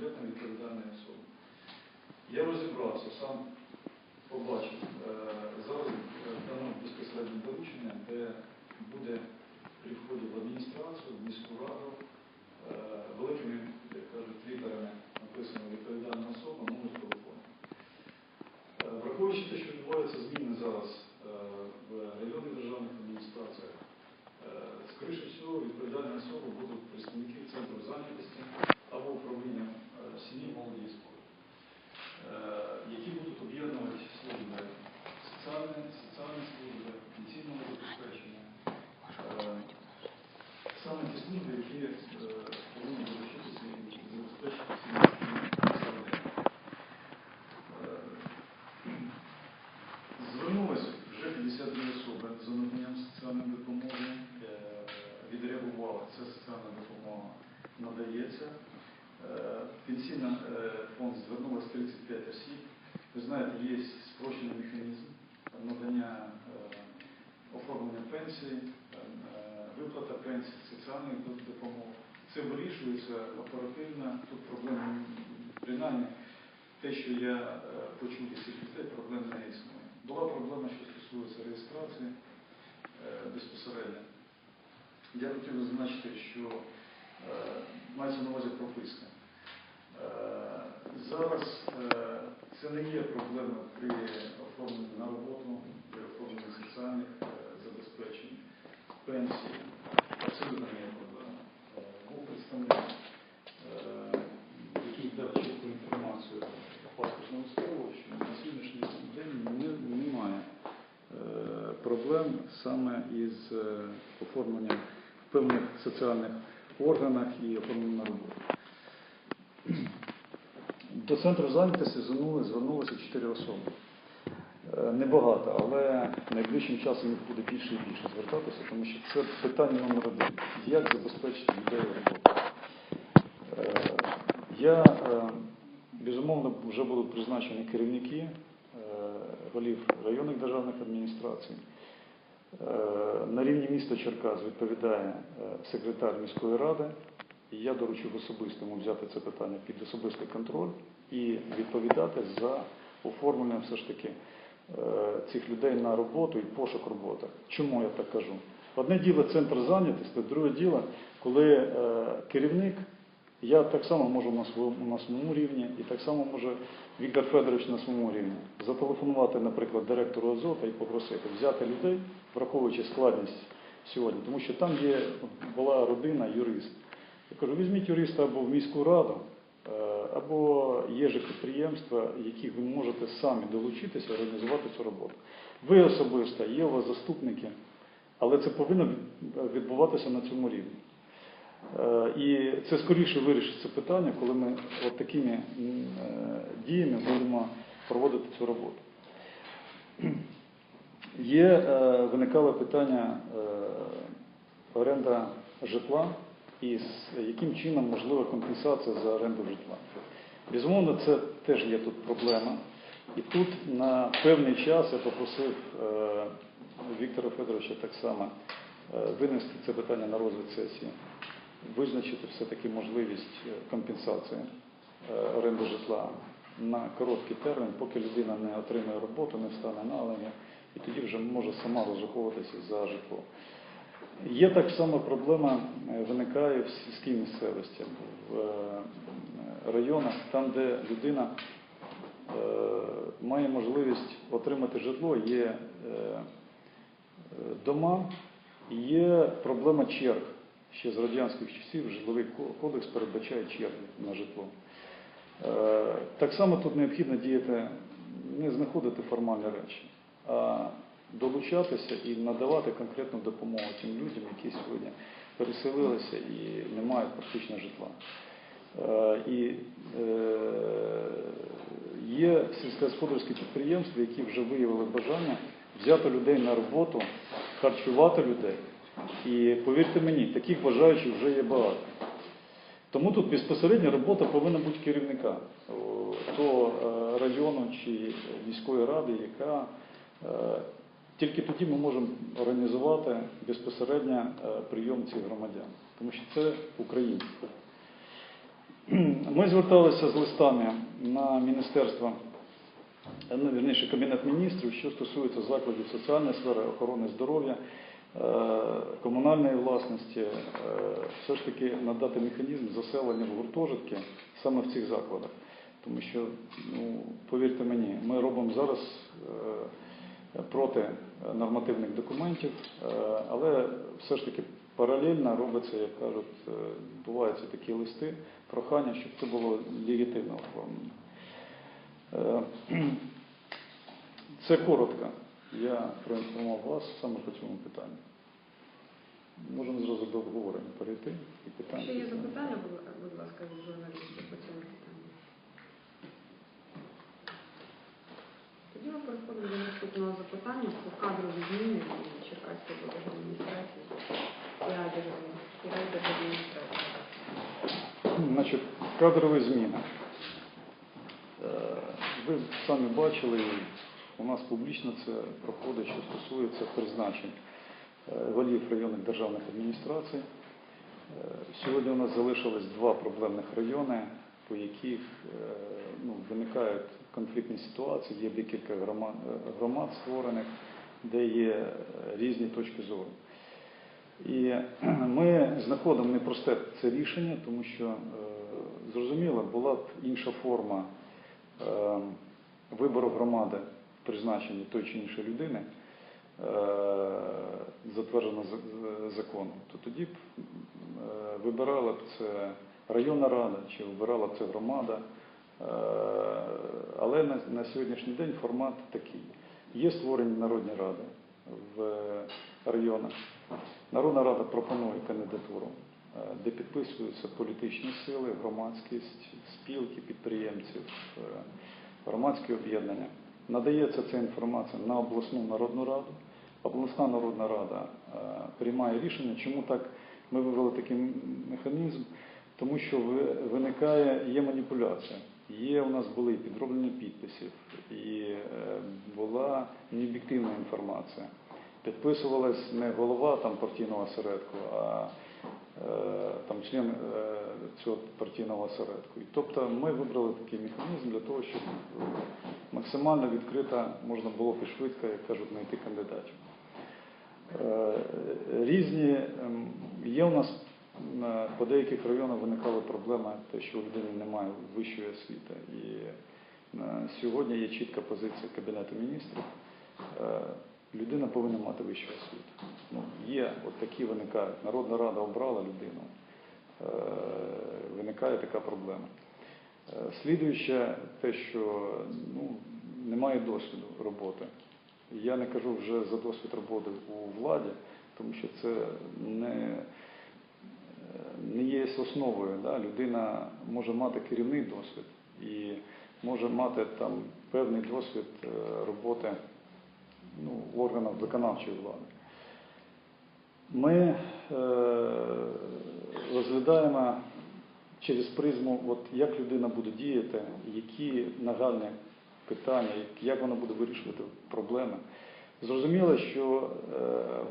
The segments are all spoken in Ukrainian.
конкретно відповідальної особи. Я розібрався, сам побачив е, зараз е, дано безпосереднє доручення, де буде при вході в адміністрацію, в міську раду, е, великими, як кажуть, літерами написано відповідальна особа, номер телефону. Враховуючи те, що відбуваються зміни зараз в районних державних адміністраціях, скоріше всього, відповідальні особи будуть представники центру зайнятості або управління е, сім'ї молоді і спорту, е, які будуть об'єднувати служби соціальні, соціальні служби, пенсійного забезпечення, е, саме ті служби, які е, повинні залишитися і забезпечити всі населення. Звернулось вже 52 особи за наданням соціальної допомоги. Е, Відреагували, ця соціальна допомога надається. Е, Пенсійний е, фонд звернулось 35 осіб. Ви знаєте, є спрощений механізм надання е, оформлення пенсії, виплата пенсій, соціальних допомог. Це вирішується оперативно. Тут проблем принаймні те, що я почув від людей, проблем не існує. Була проблема, що стосується реєстрації безпосередньо. Я хотів зазначити, що мається на увазі прописка. Е, Зараз е, це не є проблема при оформленні на роботу, при оформленні соціальних е, забезпечень, пенсії. Абсолютно не є проблема. Е, Був представник, е, який дав чітку інформацію по паспортному справу, що на сьогоднішній день немає е, проблем саме із е, оформленням певних соціальних органах і оформленням на роботу. До центру зайнятості звернули, звернулося 4 особи. Е, Небагато, але найближчим часом їх буде більше і більше звертатися, тому що це питання номер один. Як забезпечити людей роботу? Е, Я, е, безумовно, вже будуть призначені керівники голів районних державних адміністрацій. Е, На рівні міста Черкас відповідає е, секретар міської ради. І я доручив особистому взяти це питання під особистий контроль і відповідати за оформлення все ж таки е, цих людей на роботу і пошук роботи. Чому я так кажу? Одне діло центр зайнятості, друге діло, коли керівник, я так само можу на своєму, на своєму рівні, і так само може Віктор Федорович на своєму рівні зателефонувати, наприклад, директору Азота і попросити взяти людей, враховуючи складність сьогодні, тому що там є була родина, юрист. Я кажу, візьміть юриста або в міську раду, е, або є же підприємства, яких ви можете самі долучитися, організувати цю роботу. Ви особисто, є у вас заступники, але це повинно відбуватися на цьому рівні. Е, І це скоріше вирішиться питання, коли ми от такими е, діями будемо проводити цю роботу. Є, е, виникало питання оренда житла і з яким чином можлива компенсація за оренду житла. Безумовно, це теж є тут проблема. І тут на певний час я попросив Віктора Федоровича так само винести це питання на розгляд сесії, визначити все-таки можливість е, компенсації е, оренди житла на короткий термін, поки людина не отримає роботу, не встане на ноги, і тоді вже може сама розраховуватися за житло. Є так само проблема, е, виникає в сільській місцевості, в районах, там, де людина має можливість отримати житло, є дома, є проблема черг. Ще з радянських часів житловий кодекс передбачає черги на житло. Е, Так само тут необхідно діяти, не знаходити формальні речі, а долучатися і надавати конкретну допомогу тим людям, які сьогодні переселилися і не мають практично житла. Е, І е, є сільськогосподарські підприємства, які вже виявили бажання взяти людей на роботу, харчувати людей. І повірте мені, таких бажаючих вже є багато. Тому тут безпосередня робота повинна бути керівника о, того е, району чи міської ради, яка е, тільки тоді ми можемо організувати безпосередньо е, прийом цих громадян, тому що це українці. Ми зверталися з листами на міністерство, ну, вірніше, Кабінет міністрів, що стосується закладів соціальної сфери, охорони здоров'я, комунальної власності, е, все ж таки надати механізм заселення в гуртожитки саме в цих закладах. Тому що, ну, повірте мені, ми робимо зараз е, проти нормативних документів, е, але все ж таки паралельно робиться, як кажуть, е, буваються такі листи, прохання, щоб це було легітимно оформлено. Е, Це коротко. Я проінформував вас саме по цьому питанню. Можемо зразу до обговорення перейти і питання. Ще є запитання, будь- ласка, від журналістів по цьому питанню. Тоді ми переходимо до наступного запитання про кадрові зміни Черкаської адміністрації і і. Значить, кадрові зміни. Е, Ви самі бачили, у нас публічно це проходить, що стосується призначень е, голів районних державних адміністрацій. Е, Сьогодні у нас залишилось два проблемних райони, по яких е, ну, виникають конфліктні ситуації, є декілька громад, громад створених, де є різні точки зору. І ми знаходимо непросте це рішення, тому що зрозуміло, була б інша форма вибору громади призначенні той чи іншої людини, е, затверджена законом, то тоді б е, вибирала б це районна рада чи вибирала б це громада. Е, Але на, на сьогоднішній день формат такий. Є створені народні ради в районах. Народна рада пропонує кандидатуру, де підписуються політичні сили, громадськість, спілки підприємців, громадські об'єднання. Надається ця інформація на обласну народну раду. Обласна народна рада е, приймає рішення. Чому так ми вивели такий механізм? Тому що ви- виникає є маніпуляція. Є у нас були підроблення підписів, і е, була необ'єктивна інформація. Підписувалась не голова там партійного осередку, а там член е, цього партійного осередку. І тобто ми вибрали такий механізм для того, щоб е, максимально відкрито можна було і швидко, як кажуть, знайти кандидатів. Е, Різні ем, є у нас по деяких районах виникала проблема, те, що у людини немає вищої освіти. І е, сьогодні є чітка позиція Кабінету міністрів. Людина повинна мати вищу освіту. Ну, є, от такі виникають. Народна рада обрала людину. Е, Виникає така проблема. Е, Слідуюче те, що ну, немає досвіду роботи. Я не кажу вже за досвід роботи у владі, тому що це не, не є основою. Да? Людина може мати керівний досвід і може мати там певний досвід е, роботи ну, в органах виконавчої влади. Ми е, розглядаємо через призму, от як людина буде діяти, які нагальні питання, як вона буде вирішувати проблеми. Зрозуміло, що е,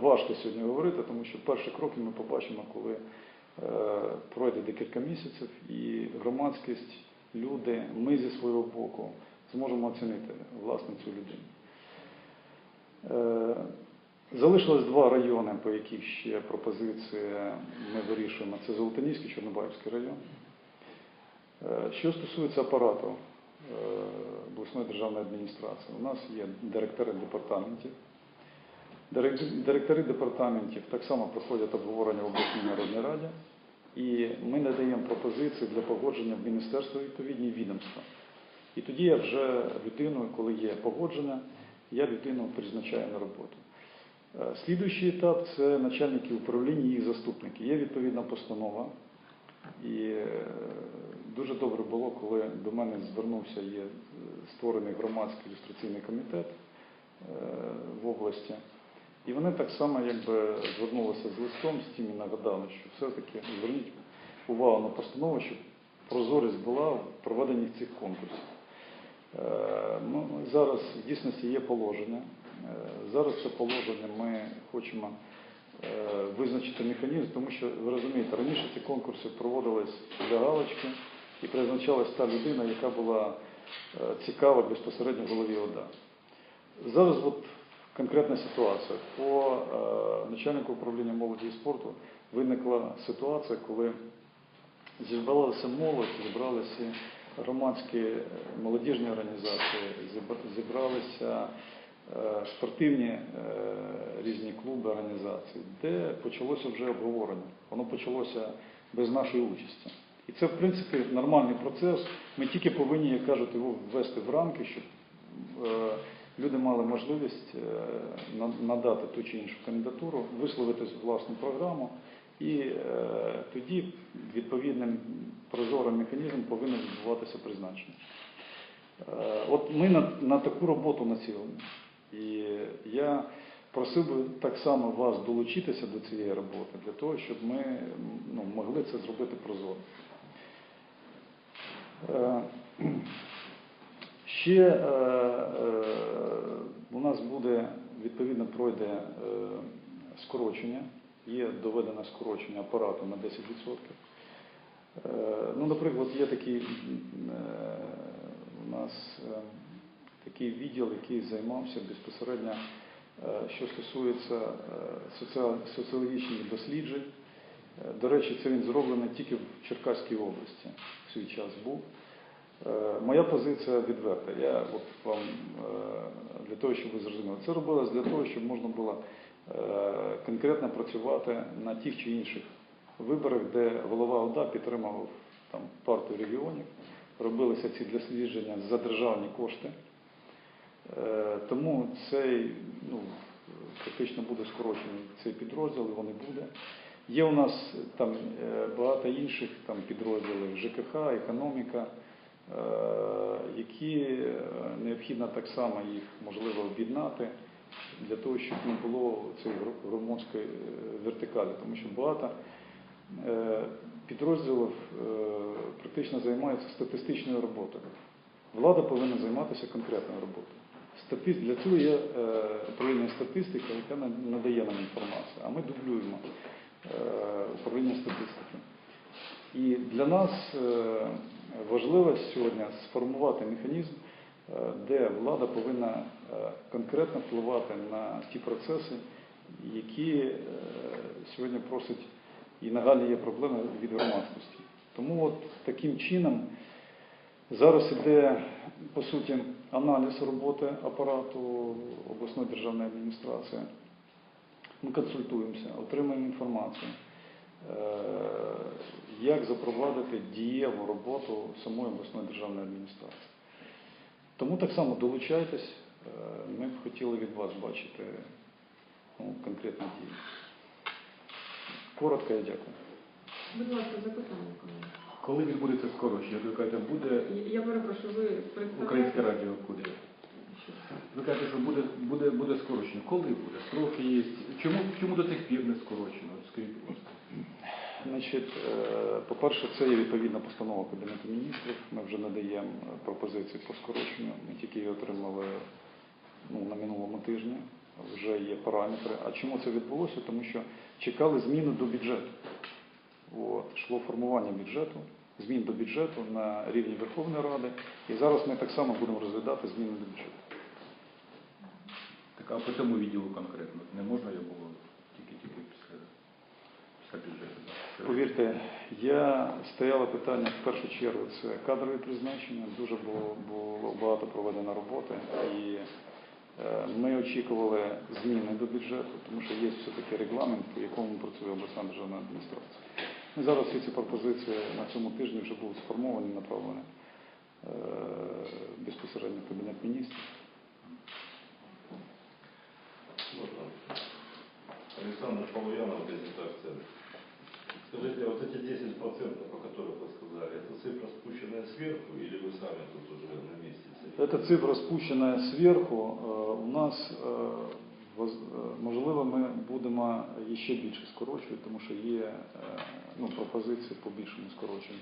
важко сьогодні говорити, тому що перші кроки ми побачимо, коли е, пройде декілька місяців, і громадськість, люди, ми зі свого боку зможемо оцінити власне цю людину. Е, Залишилось два райони, по яких ще пропозиції ми вирішуємо. Це Золотоніський, Чорнобаївський район. Е, Що стосується апарату е, обласної державної адміністрації, у нас є директори департаментів. Директори департаментів так само проходять обговорення в обласній народній раді, і ми надаємо пропозиції для погодження в міністерство відповідні відомства. І тоді я вже людину, коли є погодження, я людину призначаю на роботу. Е, Слідуючий етап це начальники управління і їх заступники. Є відповідна постанова. І е, дуже добре було, коли до мене звернувся є е, створений громадський ілюстраційний комітет в області. І вони так само якби звернулися з листом з тим і нагадали, що все-таки зверніть увагу на постанову, щоб прозорість була в проведенні цих конкурсів. Е, зараз в дійсності є положення. Е, Зараз це положення ми хочемо е, визначити механізм, тому що ви розумієте, раніше ці конкурси проводились для галочки, і призначалась та людина, яка була цікава безпосередньо голові ОДА. Зараз от конкретна ситуація. По начальнику управління молоді і спорту виникла ситуація, коли зібралася молодь, зібралися громадські е, молодіжні організації, зібралися е, спортивні е, різні клуби, організації, де почалося вже обговорення. Воно почалося без нашої участі. І це, в принципі, нормальний процес. Ми тільки повинні, як кажуть, його ввести в рамки, щоб люди мали можливість надати ту чи іншу кандидатуру, висловити власну програму, і е, тоді відповідним прозорим механізмом повинно відбуватися призначення. Е, От ми на, на таку роботу націлені. І я просив би так само вас долучитися до цієї роботи для того, щоб ми ну, могли це зробити прозоро. Е, Ще е, е, у нас буде, відповідно, пройде е, скорочення, є доведене скорочення апарату на 10%. Е, Ну, наприклад, є такий е, у нас е, такий відділ, який займався безпосередньо, що стосується соціологічних досліджень. До речі, це він зроблений тільки в Черкаській області в свій час був. Моя позиція відверта. Я от вам для того, щоб ви зрозуміли, це робилось для того, щоб можна було конкретно працювати на тих чи інших виборах, де голова ОДА підтримував там партію регіонів. Робилися ці дослідження за державні кошти. Е, Тому цей ну, фактично буде скорочений цей підрозділ, і вони буде. Є у нас там е, багато інших там підрозділів ЖКХ, економіка, е, які е, необхідно так само їх можливо об'єднати для того, щоб не було цієї громадської е, вертикалі, тому що багато е, підрозділів е, практично займаються статистичною роботою. Влада повинна займатися конкретною роботою. Для цього є управління статистики, яке надає нам інформацію, а ми дублюємо управління статистики. І для нас важливо сьогодні сформувати механізм, де влада повинна е, конкретно впливати на ті процеси, які е, сьогодні просять і нагальні є проблеми від громадськості. Тому от таким чином зараз іде по суті аналіз роботи апарату обласної державної адміністрації. Ми консультуємося, отримуємо інформацію, е, як запровадити дієву роботу самої обласної державної адміністрації. Тому так само долучайтесь, е, ми б хотіли від вас бачити ну, конкретні дії. Коротко я дякую. Будь ласка, запитання. Коли відбудеться скорочення? Ви кажете, буде Я перепрошую, ви представляєте? Українське радіо куди? Що? Ви кажете, що буде, буде, буде скорочення. Коли буде? Строки є. Чому, чому до цих пір не скорочено? Скажіть, будь ласка. Значить, е, по-перше, це є відповідна постанова Кабінету міністрів. Ми вже надаємо е, пропозиції по скороченню. Ми тільки її отримали ну, на минулому тижні. Вже є параметри. А чому це відбулося? Тому що чекали зміни до бюджету. От, йшло формування бюджету, змін до бюджету на рівні Верховної Ради. І зараз ми так само будемо розглядати зміни до бюджету. Так, а по цьому відділу конкретно не можна його було тільки-тільки після, після бюджету? Повірте, я стояло питання в першу чергу це кадрові призначення. Дуже було, було багато проведено роботи, і е, ми очікували зміни до бюджету, тому що є все-таки регламент, по якому працює обласна державна адміністрація. Ми зараз всі ці пропозиції на цьому тижні вже будуть сформовані, направлені е, безпосередньо в Кабінет міністрів. Александр Полуянов, «Акцент». Скажите, а вот эти 10%, о которых вы сказали, это цифра спущенная сверху или вы сами тут уже на месте? Эта цифра спущена зверху. Е, У нас, е, воз- е, можливо, ми будемо ще більше скорочувати, тому що є е, ну, пропозиції по більшому скороченню.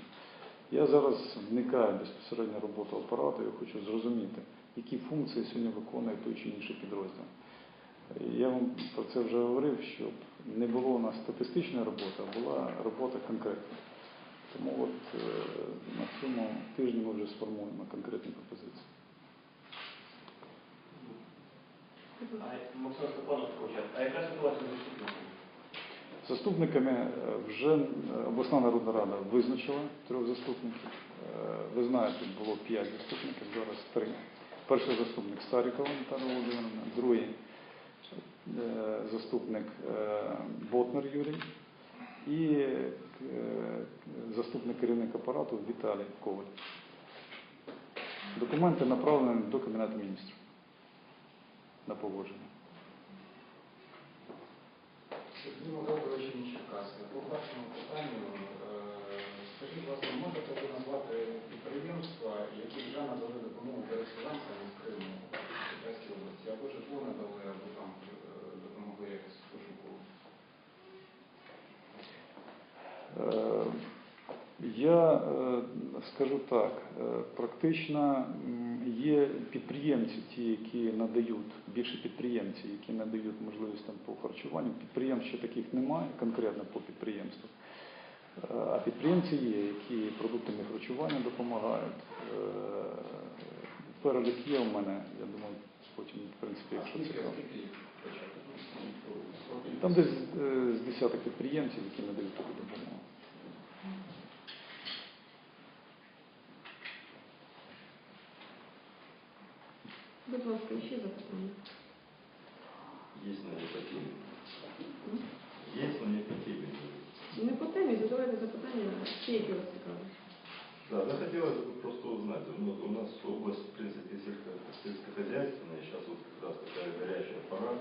Я зараз вникаю безпосередньо в роботу апарату і хочу зрозуміти, які функції сьогодні виконує той чи інший підрозділ. І Я вам про це вже говорив, щоб не було у нас статистичної роботи, а була робота конкретна. Тому от е, на цьому тижні ми вже сформуємо конкретні пропозиції. Максим Степанович, а яка ситуація з заступниками? Заступниками е, вже е, обласна народна рада визначила трьох заступників. Ви знаєте, було п'ять заступників, зараз три. Перший заступник Старікова Наталя Володимирівна, другий заступник е, Ботнер Юрій і е, заступник керівника апарату Віталій Коваль. Документи направлені до Кабінету міністрів на погодження. Сергій Мазурович Черкаси. По вашому питанню, е, скажіть, будь ласка, можете ви назвати підприємства, які вже надали допомогу переселенцям з Криму в Черкаській області, або житло надали, або там е, допомогли якось пошуку? Е, Я е, скажу так, е, практично є підприємці, ті, які надають, більше підприємці, які надають можливість там по харчуванню. Підприємств ще таких немає, конкретно по підприємству. Е, А підприємці є, які продуктами харчування допомагають. Перелік є у мене, я думаю, потім, в принципі, якщо цікаво. Там десь з десяток підприємців, які надають таку допомогу. Будь ласка, ще запитання. Есть, но не по теме. Есть, но не по теме. Не по темі, задавайте запитання, ті, які вас цікавлять. Да, захотелось бы просто узнать. Ну, У нас область, в принципе, сельско- сельскохозяйственная, сейчас вот как раз такая горячая пора.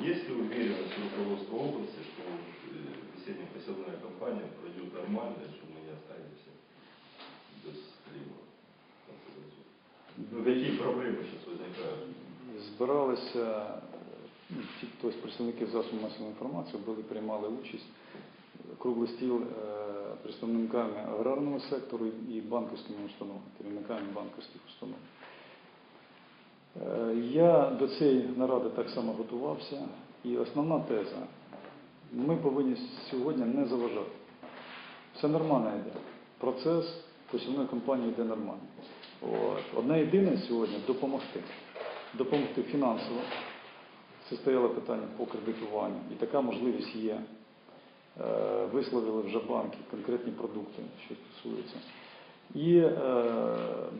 Есть ли уверенность у руководства области, что э, весенне-посевная кампания пройдет нормально, и что Ну, какие проблемы сейчас возникают? збиралися ну, ті, тобто представники засобів масової інформації, були приймали участь круглий стіл е, представниками аграрного сектору і банківськими установами, керівниками банківських установ. Е, Я до цієї наради так само готувався, і основна теза ми повинні сьогодні не заважати. Все нормально йде. Процес посівної кампанії йде нормально. От. Одне єдине сьогодні допомогти. Допомогти фінансово. Це стояло питання по кредитуванню. І така можливість є. Е, Висловили вже банки конкретні продукти, що стосується. І е,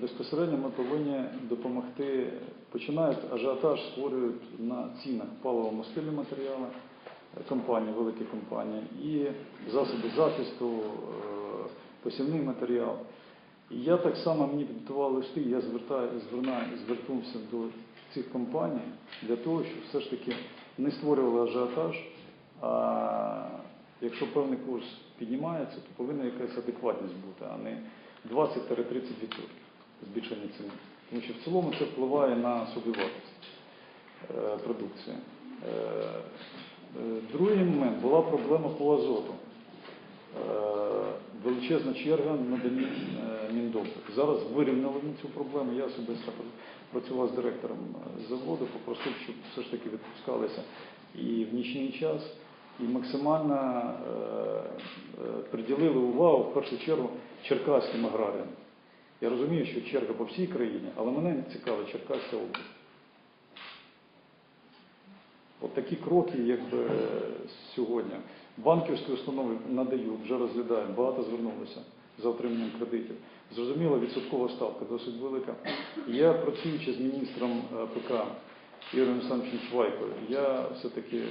безпосередньо ми повинні допомогти. Починають ажіотаж, створюють на цінах паливо-мастильні матеріали, е, компанії, великі компанії, і засоби захисту, е, посівний матеріал. Я так само мені підготували листи, я звертаю, звернувся до цих компаній для того, щоб все ж таки не створювали ажіотаж, а якщо певний курс піднімається, то повинна якась адекватність бути, а не 20-30% збільшення ціни. Тому що в цілому це впливає на собівартість е, продукції. Е, е, Другий момент була проблема по азоту. Величезна черга на домі е, Зараз вирівняли ми цю проблему. Я особисто працював з директором е, заводу, попросив, щоб все ж таки відпускалися і в нічний час, і максимально е, приділили увагу в першу чергу черкаським аграріям. Я розумію, що черга по всій країні, але мене не цікавить Черкаська область. От такі кроки, якби сьогодні. Банківські установи надають, вже розглядають, багато звернулося за отриманням кредитів. Зрозуміло, відсоткова ставка досить велика. Я працюючи з міністром е, ПК Ігорем Олександровичем Чвайкою, я все-таки е,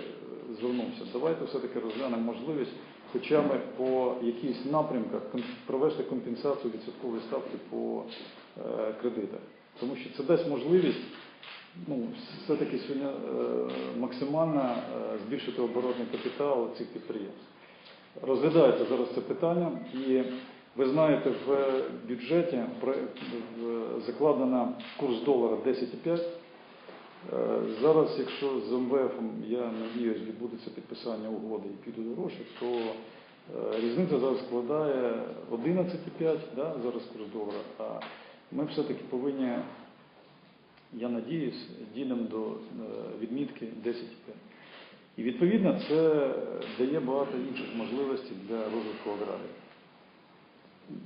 звернувся. Давайте все-таки розглянемо можливість хоча б по якихось напрямках провести компенсацію відсоткової ставки по е, кредитах. Тому що це дасть можливість ну, все-таки сьогодні е, максимально е, збільшити оборотний капітал цих підприємств. Розглядається зараз це питання, і ви знаєте, в бюджеті закладено курс долара 10,5. Е, Зараз, якщо з МВФ, я надіюсь, відбудеться підписання угоди і підуть гроші, то різниця зараз складає 11,5, да, зараз курс долара, а ми все-таки повинні я надіюсь, дійдемо до е, відмітки 10,5. І відповідно це дає багато інших можливостей для розвитку аграрії.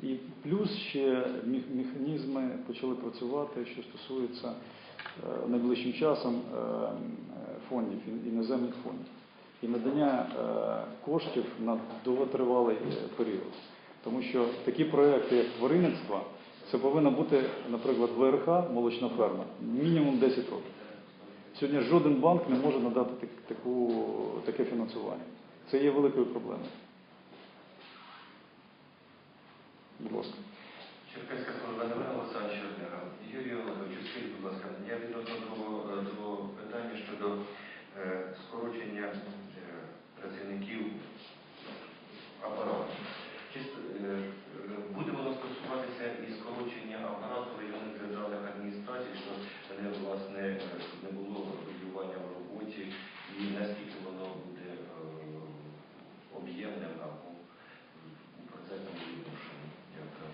І плюс ще механізми почали працювати, що стосується е, найближчим часом е, фондів, іноземних фондів і надання коштів на довготривалий період. Тому що такі проекти, як тваринництво, це повинна бути, наприклад, ВРХ, молочна ферма, мінімум 10 років. Сьогодні жоден банк не може надати так- таку, таке фінансування. Це є великою проблемою. Будь ласка. Черкаська служба НВ Олександр Чернера. Юрій Олегович, скажіть, будь ласка, я відносно того, е, того питання щодо е, скорочення е, працівників апарату. Чисто, е, е, буде воно стосуватися і скорочення апарату районних державних адміністрацій, що не, власне, е, щоб не було дублювання в роботі, і наскільки воно буде е, об'ємним або у процентному відношенні. Дякую.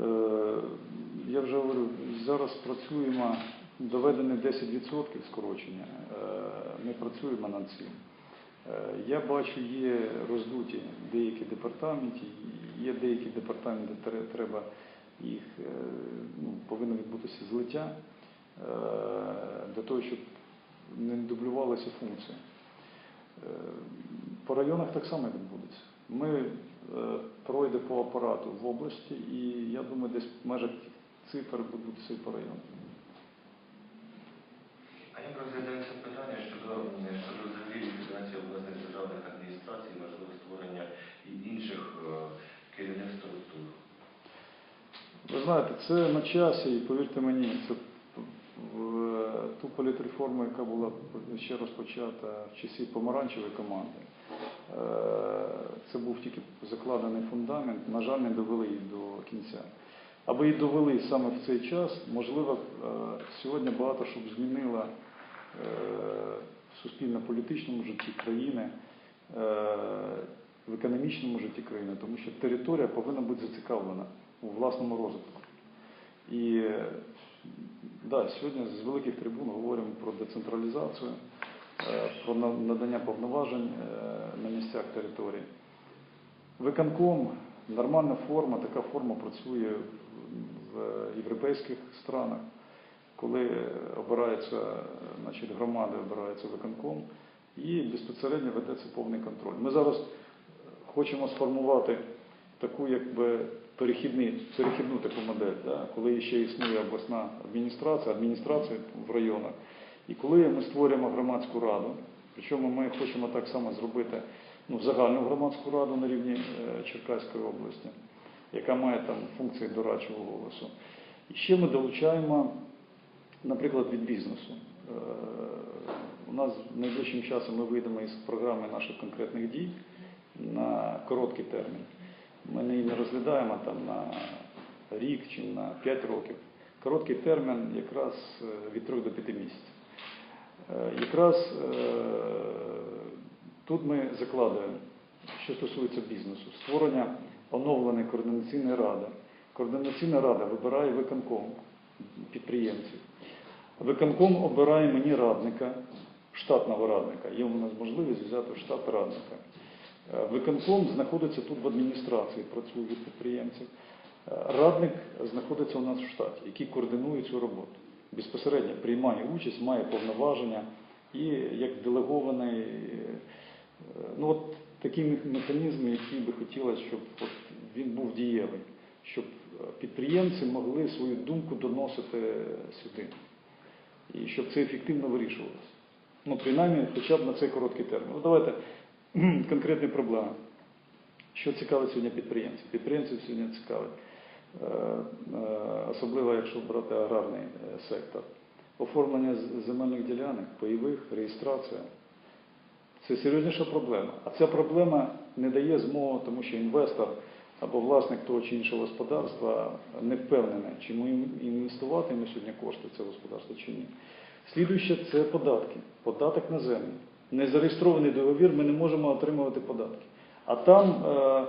Е, Я вже говорю, зараз працюємо доведене 10% скорочення. Е, Ми працюємо над цим. Е, Я бачу, є роздуті деякі департаменти, є деякі департаменти, де треба їх е, ну, повинно відбутися злиття для того, щоб не дублювалися функції. По районах так само відбудеться. Ми пройде по апарату в області, і я думаю, десь в межах цифр будуть всі по району. А як розглядається питання щодо, взагалі ліквідації обласних державних адміністрацій, можливо, створення і інших е, керівних структур? Ви знаєте, це на часі, і повірте мені, це в ту політреформу, яка була ще розпочата в часі помаранчевої команди. е, Це був тільки закладений фундамент, на жаль, не довели її до кінця. Аби її довели саме в цей час, можливо, е, сьогодні багато щоб змінило е, в суспільно-політичному житті країни, е, в економічному житті країни, тому що територія повинна бути зацікавлена у власному розвитку. І е, да, сьогодні з великих трибун говоримо про децентралізацію, е, про надання повноважень е, на місцях території. Виконком нормальна форма, така форма працює в європейських странах, коли обирається, значить, громади обирається виконком і безпосередньо ведеться повний контроль. Ми зараз хочемо сформувати таку якби перехідну таку модель, да, коли ще існує обласна адміністрація, адміністрація в районах. І коли ми створюємо громадську раду, причому ми хочемо так само зробити ну, загальну громадську раду на рівні е, Черкаської області, яка має там функції дорадчого голосу. І ще ми долучаємо, наприклад, від бізнесу. Е, У нас найближчим часом ми вийдемо із програми наших конкретних дій на короткий термін. Ми її не розглядаємо там на рік чи на 5 років. Короткий термін якраз е, від 3 до 5 місяців. Якраз тут ми закладаємо, що стосується бізнесу, створення оновленої координаційної ради. Координаційна рада вибирає виконком підприємців. Виконком обирає мені радника, штатного радника. Є у нас можливість взяти в штат радника. Е, Виконком знаходиться тут в адміністрації, працює від підприємців. Е, Радник знаходиться у нас в штаті, який координує цю роботу. Безпосередньо приймає участь, має повноваження і як делегований. Ну от такі мех- механізми, які би хотілося, щоб от він був дієвий, щоб е, підприємці могли свою думку доносити сюди. І щоб це ефективно вирішувалося. Ну, принаймні, хоча б на цей короткий термін. Ну, давайте конкретні проблеми. Що цікавить сьогодні підприємців? Підприємців сьогодні цікавить, е, е, особливо якщо брати аграрний сектор. Оформлення земельних ділянок, пайових, реєстрація. Це серйозніша проблема. А ця проблема не дає змоги, тому що інвестор або власник того чи іншого господарства не впевнений, чи ми інвестувати йому сьогодні кошти це господарство чи ні. Слідуюче це податки. Податок на землю. Незареєстрований договір, ми не можемо отримувати податки. А там, е,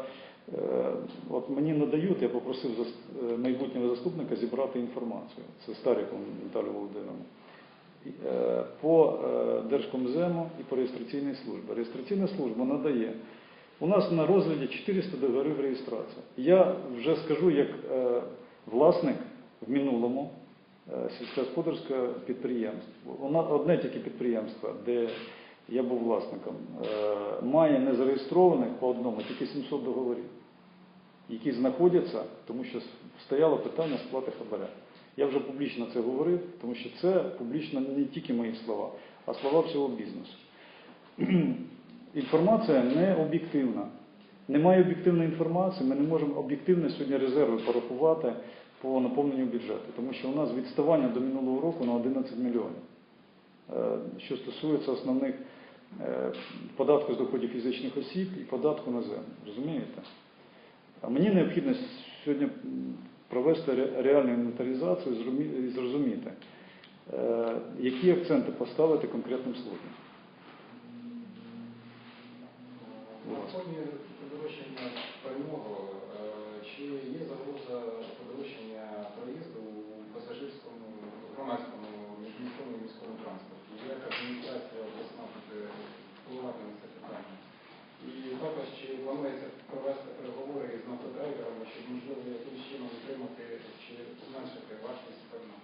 е, от мені надають, я попросив зас- е, майбутнього заступника зібрати інформацію. Це Старіком Віталію Володимировну. По е, Держкомзему і по реєстраційній службі. Реєстраційна служба надає У нас на розгляді 400 договорів реєстрації. Я вже скажу, як е, власник в минулому е, сільськогосподарського підприємства. Одне тільки підприємство, де я був власником, має незареєстрованих по одному тільки 700 договорів, які знаходяться, тому що стояло питання сплати хабаря. Я вже публічно це говорив, тому що це публічно не тільки мої слова, а слова всього бізнесу. Інформація не об'єктивна. Немає об'єктивної інформації, ми не можемо об'єктивно сьогодні резерви порахувати по наповненню бюджету, тому що у нас відставання до минулого року на 11 мільйонів. Е, Що стосується основних е, податку з доходів фізичних осіб і податку на землю. Розумієте? А мені необхідно сьогодні провести реальну інвентаризацію і зрозуміти, е, які акценти поставити конкретним службам. На